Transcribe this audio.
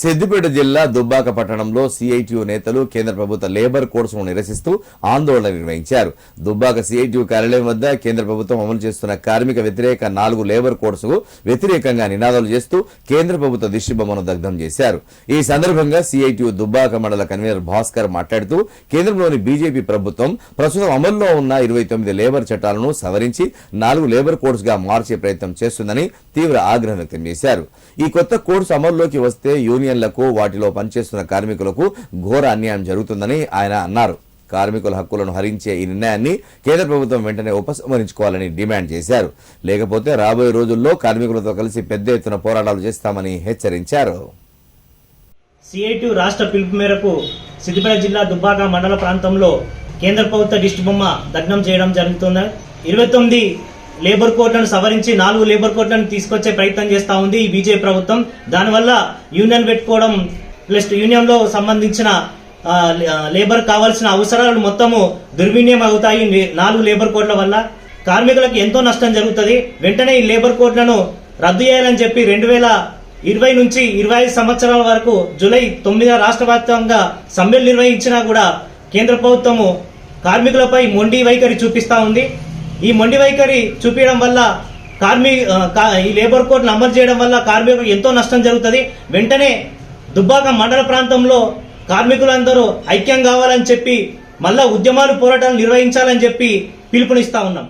సిద్దిపేట జిల్లా దుబ్బాక పట్టణంలో సిఐటియు నేతలు కేంద్ర ప్రభుత్వ లేబర్ కోర్సును నిరసిస్తూ ఆందోళన నిర్వహించారు. దుబ్బాక సిఐటియు కార్యాలయం వద్ద కేంద్ర ప్రభుత్వం అమలు చేస్తున్న కార్మిక వ్యతిరేక నాలుగు లేబర్ కోడ్స్ వ్యతిరేకంగా నినాదాలు చేస్తూ కేంద్ర ప్రభుత్వ దిష్టిబొమ్మను దగ్ధం చేశారు. ఈ సందర్భంగా సిఐటియు దుబ్బాక మండల కన్వీనర్ భాస్కర్ మాట్లాడుతూ కేంద్రంలోని బీజేపీ ప్రభుత్వం ప్రస్తుతం అమల్లో ఉన్న ఇరవై తొమ్మిది లేబర్ చట్టాలను సవరించి నాలుగు లేబర్ కోడ్స్గా మార్చే ప్రయత్నం చేస్తుందని తీవ్ర ఆగ్రహం వ్యక్తం చేశారు. ఈ కొత్త కోడ్స్ అమల్లోకి వస్తే యూనియన్లకు వాటిలో పనిచేస్తున్న కార్మికులకు ఘోర అన్యాయం జరుగుతుందని ఆయన అన్నారు. కార్మికుల హక్కులను హరించే ఈ నిర్ణయాన్ని కేంద్ర ప్రభుత్వం వెంటనే ఉపసంహరించుకోవాలని డిమాండ్ చేశారు. లేకపోతే రాబోయే రోజుల్లో కార్మికులతో కలిసి పెద్ద ఎత్తున పోరాటాలు చేస్తామని హెచ్చరించారు. సిఐటి రాష్ట్ర పిలుపు మేరకు సిద్దిపేట జిల్లా దుబ్బాక మండల ప్రాంతంలో కేంద్ర ప్రభుత్వ దిష్టి బొమ్మ దగ్నం చేయడం జరుగుతుంది. ఇరవై తొమ్మిది లేబర్ కోడ్లను సవరించి నాలుగు లేబర్ కోడ్లను తీసుకొచ్చే ప్రయత్నం చేస్తా ఉంది ఈ బీజేపీ ప్రభుత్వం. దానివల్ల యూనియన్ పెట్టుకోవడం ప్లస్ యూనియన్లో సంబంధించిన లేబర్ కావాల్సిన అవసరాలు మొత్తము దుర్వినియం అవుతాయి నాలుగు లేబర్ కోడ్ల వల్ల. కార్మికులకు ఎంతో నష్టం జరుగుతుంది. వెంటనే ఈ లేబర్ కోడ్లను రద్దు చేయాలని చెప్పి రెండు వేల ఇరవై నుంచి ఇరవై ఐదు సంవత్సరాల వరకు జూలై తొమ్మిది రాష్ట్ర వ్యాప్తంగా సమ్మెలు నిర్వహించినా కూడా కేంద్ర ప్రభుత్వము కార్మికులపై మొండి వైఖరి చూపిస్తా ఉంది. ఈ మొండి వైఖరి చూపించడం వల్ల కార్మి కా- ఈ లేబర్ కోడ్ను అమలు చేయడం వల్ల కార్మికులకు ఎంతో నష్టం జరుగుతుంది. వెంటనే దుబ్బాక మండల ప్రాంతంలో కార్మికులందరూ ఐక్యం కావాలని చెప్పి మళ్ళా ఉద్యమాలు పోరాటాలు నిర్వహించాలని చెప్పి పిలుపునిస్తా ఉన్నాం.